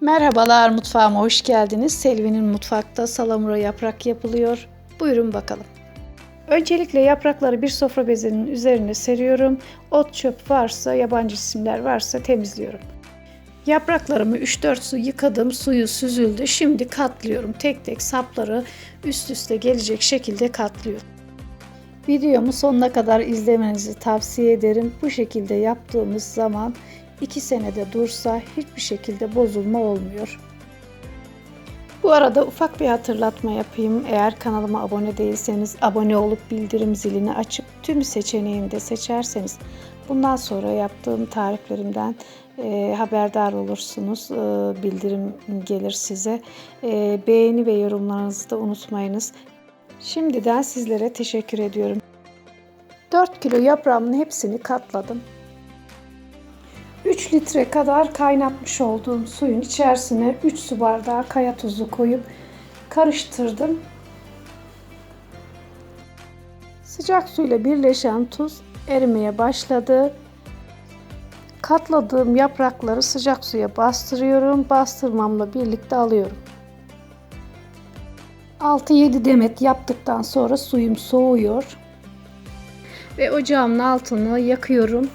Merhabalar mutfağıma hoş geldiniz. Selvi'nin mutfakta salamura yaprak yapılıyor. Buyurun bakalım. Öncelikle yaprakları bir sofra bezinin üzerine seriyorum. Ot çöp varsa, yabancı isimler varsa temizliyorum. Yapraklarımı 3-4 su yıkadım, suyu süzüldü. Şimdi katlıyorum. Tek tek sapları üst üste gelecek şekilde katlıyorum. Videomu sonuna kadar izlemenizi tavsiye ederim. Bu şekilde yaptığımız zaman 2 senede dursa hiçbir şekilde bozulma olmuyor. Bu arada ufak bir hatırlatma yapayım. Eğer kanalıma abone değilseniz abone olup bildirim zilini açıp tüm seçeneğini de seçerseniz bundan sonra yaptığım tariflerimden e, haberdar olursunuz. E, bildirim gelir size. E, beğeni ve yorumlarınızı da unutmayınız. Şimdiden sizlere teşekkür ediyorum. 4 kilo yaprağımın hepsini katladım. 3 litre kadar kaynatmış olduğum suyun içerisine 3 su bardağı kaya tuzu koyup karıştırdım. Sıcak suyla birleşen tuz erimeye başladı. Katladığım yaprakları sıcak suya bastırıyorum. Bastırmamla birlikte alıyorum. 6-7 demet yaptıktan sonra suyum soğuyor. Ve ocağımın altını yakıyorum.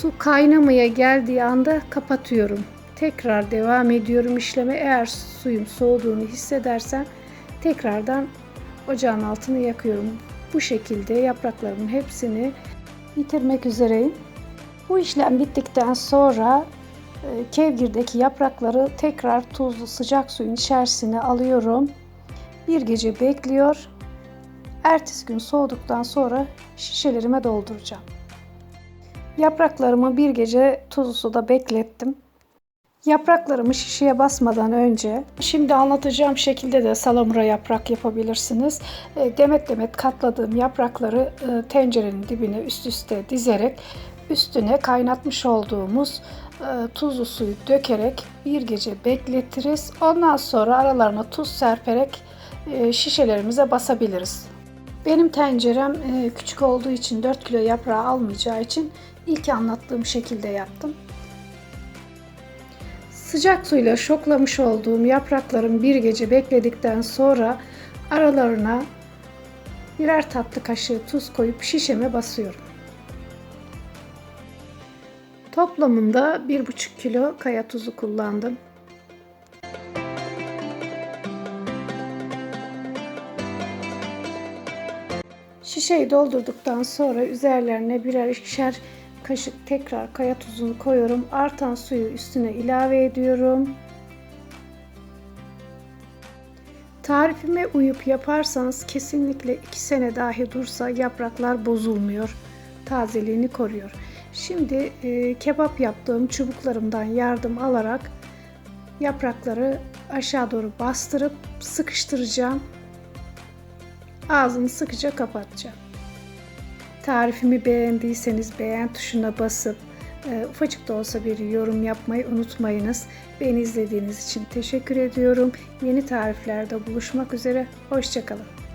Su kaynamaya geldiği anda kapatıyorum. Tekrar devam ediyorum işleme. Eğer suyum soğuduğunu hissedersem tekrardan ocağın altını yakıyorum. Bu şekilde yapraklarımın hepsini bitirmek üzereyim. Bu işlem bittikten sonra e, kevgirdeki yaprakları tekrar tuzlu sıcak suyun içerisine alıyorum. Bir gece bekliyor. Ertesi gün soğuduktan sonra şişelerime dolduracağım. Yapraklarımı bir gece tuzlu suda beklettim. Yapraklarımı şişeye basmadan önce şimdi anlatacağım şekilde de salamura yaprak yapabilirsiniz. E, Demet demet katladığım yaprakları e, tencerenin dibine üst üste dizerek üstüne kaynatmış olduğumuz e, tuzlu suyu dökerek bir gece bekletiriz. Ondan sonra aralarına tuz serperek şişelerimize basabiliriz. Benim tencerem e, küçük olduğu için 4 kilo yaprağı almayacağı için ilk anlattığım şekilde yaptım. Sıcak suyla şoklamış olduğum yaprakların bir gece bekledikten sonra aralarına birer tatlı kaşığı tuz koyup şişeme basıyorum. Toplamında 1,5 kilo kaya tuzu kullandım. Şişeyi doldurduktan sonra üzerlerine birer ikişer kaşık tekrar kaya tuzunu koyuyorum. Artan suyu üstüne ilave ediyorum. Tarifime uyup yaparsanız kesinlikle 2 sene dahi dursa yapraklar bozulmuyor. Tazeliğini koruyor. Şimdi e, kebap yaptığım çubuklarımdan yardım alarak yaprakları aşağı doğru bastırıp sıkıştıracağım. Ağzını sıkıca kapatacağım. Tarifimi beğendiyseniz beğen tuşuna basıp e, ufacık da olsa bir yorum yapmayı unutmayınız. Beni izlediğiniz için teşekkür ediyorum. Yeni tariflerde buluşmak üzere. Hoşçakalın.